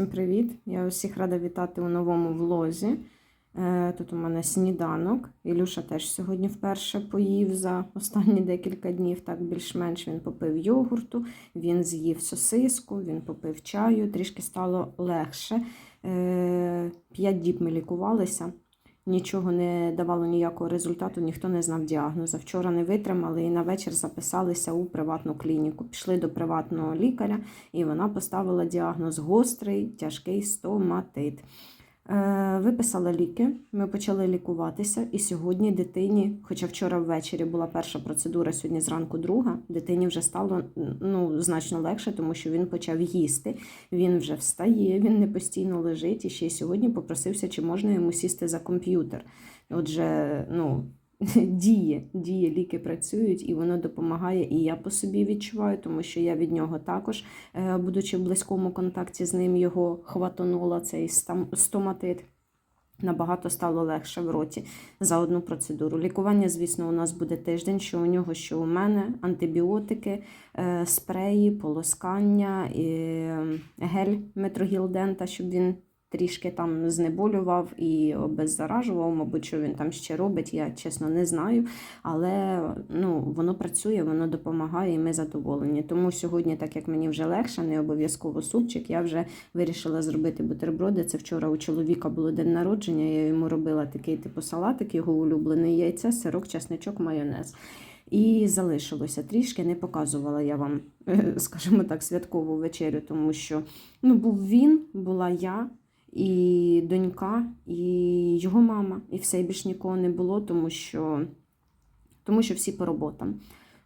всім привіт! Я усіх рада вітати у новому влозі. Е, Тут у мене сніданок. Ілюша теж сьогодні вперше поїв за останні декілька днів. Так більш-менш він попив йогурту, він з'їв сосиску, він попив чаю, трішки стало легше. Е, П'ять діб ми лікувалися. Нічого не давало ніякого результату, ніхто не знав діагноза. Вчора не витримали і на вечір записалися у приватну клініку. Пішли до приватного лікаря, і вона поставила діагноз гострий, тяжкий стоматит. Е, Виписала ліки, ми почали лікуватися, і сьогодні дитині, хоча вчора ввечері була перша процедура, сьогодні зранку друга, дитині вже стало ну, значно легше, тому що він почав їсти, він вже встає, він не постійно лежить. І ще й сьогодні попросився, чи можна йому сісти за комп'ютер. Отже, ну, діє, діє, ліки працюють, і воно допомагає. І я по собі відчуваю, тому що я від нього також, е, будучи в близькому контакті з ним, його хватонула цей стоматит. Набагато стало легше в роті за одну процедуру. Лікування, звісно, у нас буде тиждень, що у нього, що у мене, антибіотики, е, спреї, полоскання, е, гель метрогілдента, щоб він трішки там знеболював і обеззаражував. Мабуть, що він там ще робить, я чесно не знаю. Але ну, воно працює, воно допомагає, і ми задоволені. Тому сьогодні, так як мені вже легше, не обов'язково супчик, я вже вирішила зробити бутерброди. Це вчора у чоловіка було день народження. Я йому робила такий типу салатик, його улюблений яйце, сирок, часничок, майонез. І залишилося трішки, не показувала я вам, скажімо так, святкову вечерю, тому що ну, був він, була я, і донька, і його мама, і все і більш нікого не було, тому що, тому що всі по роботам.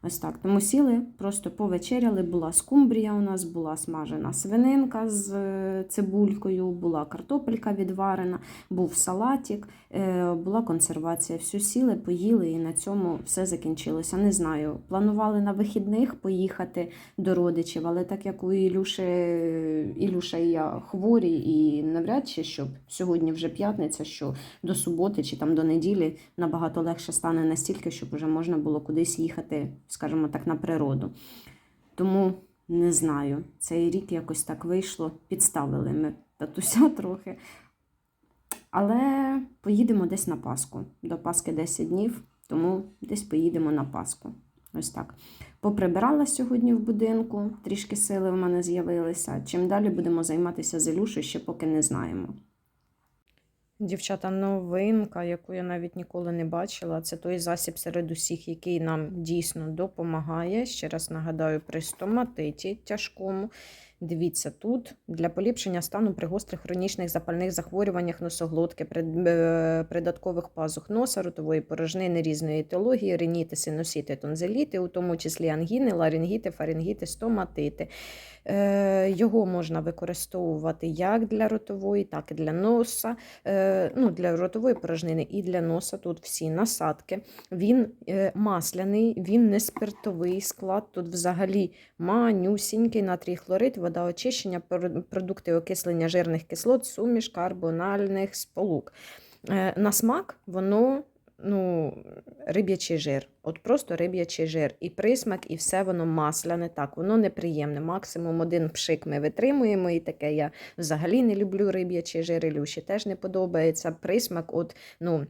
Ось так. Тому сіли, просто повечеряли. Була скумбрія у нас, була смажена свининка з е, цибулькою, була картопелька відварена, був салатик, е, була консервація. Все сіли, поїли, і на цьому все закінчилося. Не знаю. Планували на вихідних поїхати до родичів, але так як у Ілюші, Ілюша і я хворі, і навряд чи щоб сьогодні вже п'ятниця, що до суботи чи там до неділі набагато легше стане настільки, щоб вже можна було кудись їхати, скажімо так, на природу. Тому не знаю, цей рік якось так вийшло, підставили ми татуся трохи. Але поїдемо десь на Пасху. До Пасхи 10 днів, тому десь поїдемо на Пасху. Ось так. Поприбирала сьогодні в будинку, трішки сили в мене з'явилися. Чим далі будемо займатися з Ілюшею, ще поки не знаємо. Дівчата, новинка, яку я навіть ніколи не бачила, це той засіб серед усіх, який нам дійсно допомагає. Ще раз нагадаю, при стоматиті тяжкому. Дивіться, тут для поліпшення стану при гострих хронічних запальних захворюваннях носоглотки, е, придаткових пазух носа, ротової порожнини різної етології, риніти, синусіти, тонзиліти, у тому числі ангіни, ларингіти, фарингіти, стоматити. Е, Його можна використовувати як для ротової, так і для носа, е, ну, для ротової порожнини і для носа. Тут всі насадки. Він масляний, він не спиртовий склад. Тут взагалі манюсінький натрій хлорид, вода очищення, продукти окислення жирних кислот, суміш карбональних сполук. Е, На смак воно ну, риб'ячий жир. От просто риб'ячий жир. І присмак, і все воно масляне. Так, воно неприємне. Максимум один пшик ми витримуємо. І таке я взагалі не люблю риб'ячий жир. Ілюші теж не подобається. Присмак, от, ну,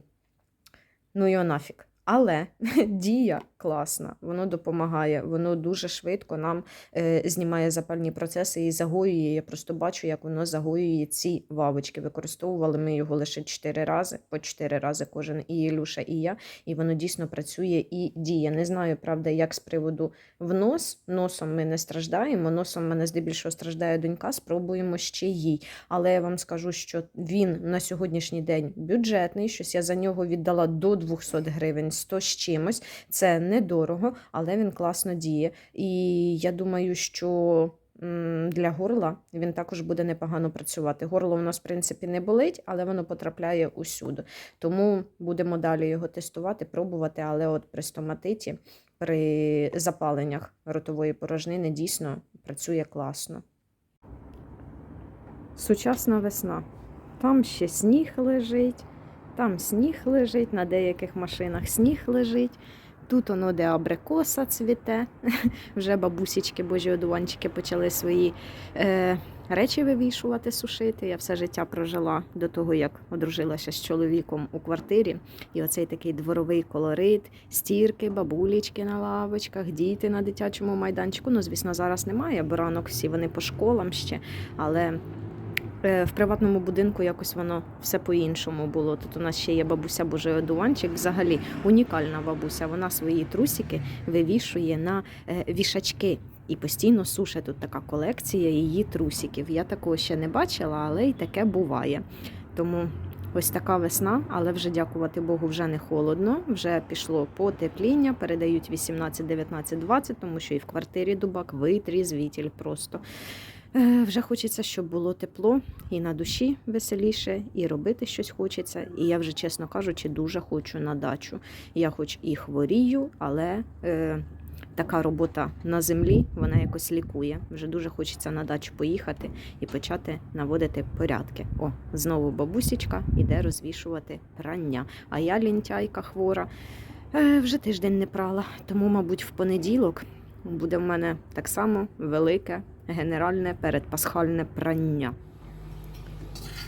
ну його нафіг. Але дія класна, воно допомагає, воно дуже швидко нам е, знімає запальні процеси і загоює. Я просто бачу, як воно загоює ці вавочки. Використовували ми його лише 4 рази, по 4 рази кожен і Ілюша, і я. І воно дійсно працює і діє. Не знаю, правда, як з приводу в нос. Носом ми не страждаємо. Носом мене здебільшого страждає донька. Спробуємо ще їй. Але я вам скажу, що він на сьогоднішній день бюджетний. Щось я за нього віддала до 200 гривень, 100 з чимось. Це недорого, але він класно діє. І я думаю, що для горла він також буде непогано працювати. Горло у нас, в принципі, не болить, але воно потрапляє усюди. Тому будемо далі його тестувати, пробувати. Але от при стоматиті, при запаленнях ротової порожнини дійсно працює класно. Сучасна весна. Там ще сніг лежить, там сніг лежить, на деяких машинах сніг лежить. Тут воно, де абрикоса цвіте. Вже бабусічки, божі одуванчики почали свої е, речі вивішувати, сушити. Я все життя прожила до того, як одружилася з чоловіком у квартирі. І оцей такий дворовий колорит, стірки, бабулічки на лавочках, діти на дитячому майданчику. Ну, звісно, зараз немає, бо ранок всі вони по школам ще. Але в приватному будинку якось воно все по-іншому було. Тут у нас ще є бабуся Божий одуванчик, взагалі унікальна бабуся. Вона свої трусики вивішує на е, вішачки. І постійно суше тут така колекція її трусиків. Я такого ще не бачила, але й таке буває. Тому ось така весна, але вже дякувати Богу, вже не холодно. Вже пішло потепління, передають 18, 19, 20, тому що і в квартирі дубак витрізвітель просто. Е, Вже хочеться, щоб було тепло і на душі веселіше, і робити щось хочеться. І я вже, чесно кажучи, дуже хочу на дачу. Я хоч і хворію, але е, така робота на землі вона якось лікує. Вже дуже хочеться на дачу поїхати і почати наводити порядки. О, знову бабусічка іде розвішувати прання. А я лінтяйка хвора. е, Вже тиждень не прала, тому, мабуть, в понеділок буде в мене так само велике генеральне передпасхальне прання.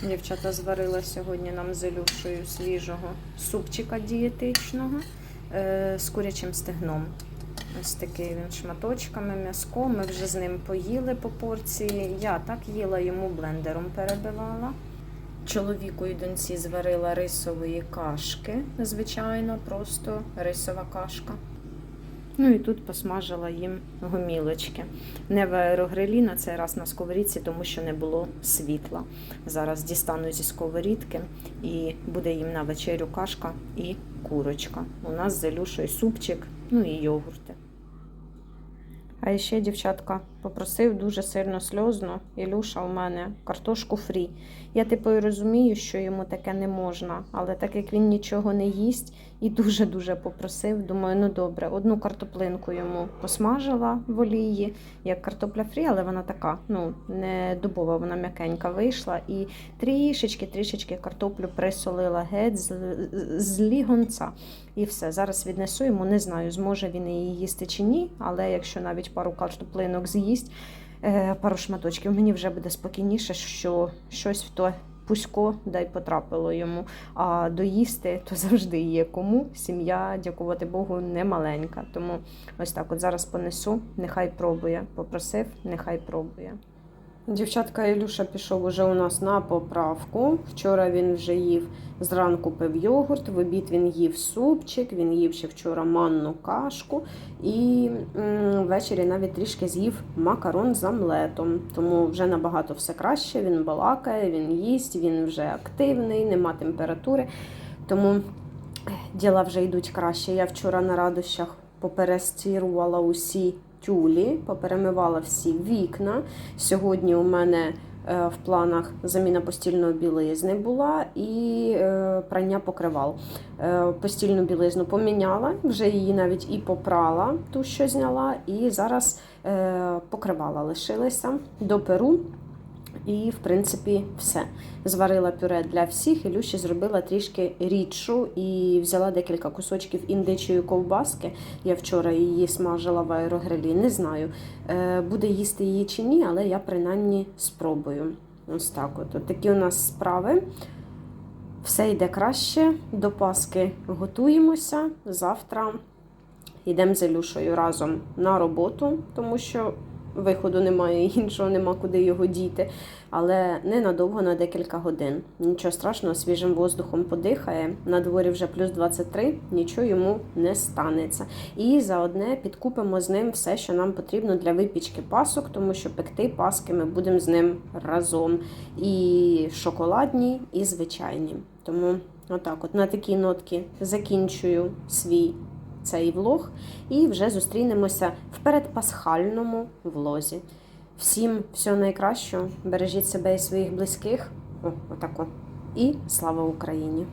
Дівчата зварила сьогодні нам з Ілюшею свіжого супчика дієтичного е, з курячим стегном. Ось такий він шматочками, м'язко. Ми вже з ним поїли по порції. Я так їла, йому блендером перебивала. Чоловіку і доньці зварила рисової кашки, звичайно, просто рисова кашка. Ну і тут посмажила їм гомілочки. Не в аерогрилі на цей раз на сковорідці, тому що не було світла. Зараз дістану зі сковорідки і буде їм на вечерю кашка і курочка. У нас з Ілюшою супчик, ну і йогурти. А ще дівчатка попросив дуже сильно сльозно. Ілюша у мене картошку фрі. Я типу і розумію, що йому таке не можна, але так як він нічого не їсть і дуже-дуже попросив, думаю, ну добре, одну картоплинку йому посмажила в олії, як картопля фрі, але вона така, ну, не дубова, вона м'якенька вийшла. І трішечки-трішечки картоплю присолила геть з, з лігонця. І все. Зараз віднесу йому, не знаю, зможе він її їсти чи ні, але якщо навіть пару картоплинок з'їсть, е, пару шматочків, мені вже буде спокійніше, що щось в то пусько дай потрапило йому. А доїсти то завжди є кому. Сім'я, дякувати Богу, не маленька. Тому ось так от зараз понесу, нехай пробує. Попросив, нехай пробує. Дівчатка Ілюша пішов уже у нас на поправку. Вчора він вже їв зранку пив йогурт, в обід він їв супчик, він їв ще вчора манну кашку і ввечері навіть трішки з'їв макарон з омлетом. Тому вже набагато все краще. Він балакає, він їсть, він вже активний, нема температури. Тому діла вже йдуть краще. Я вчора на радощах поперестірувала усі тюлі, поперемивала всі вікна. Сьогодні у мене е, в планах заміна постільної білизни була і е, прання покривал. Е, Постільну білизну поміняла, вже її навіть і попрала, ту, що зняла, і зараз покривала лишилися до перу. І, в принципі, все. Зварила пюре для всіх. Ілюші зробила трішки рідшу і взяла декілька кусочків індичої ковбаски. Я вчора її смажила в аерогрилі. Не знаю, е, буде їсти її чи ні, але я принаймні спробую. Ось так от. От такі у нас справи. Все йде краще. До Паски готуємося. Завтра йдемо з Ілюшею разом на роботу, тому що виходу немає іншого, нема куди його діти. Але ненадовго на декілька годин. Нічого страшного, свіжим воздухом подихає. На дворі вже плюс 23, нічого йому не станеться. І заодне підкупимо з ним все, що нам потрібно для випічки пасок, тому що пекти паски ми будемо з ним разом. І шоколадні, і звичайні. Тому отак, от на такій нотки закінчую свій цей влог і вже зустрінемося в передпасхальному влозі. Всім всього найкращого. Бережіть себе і своїх близьких. О, отако. І слава Україні!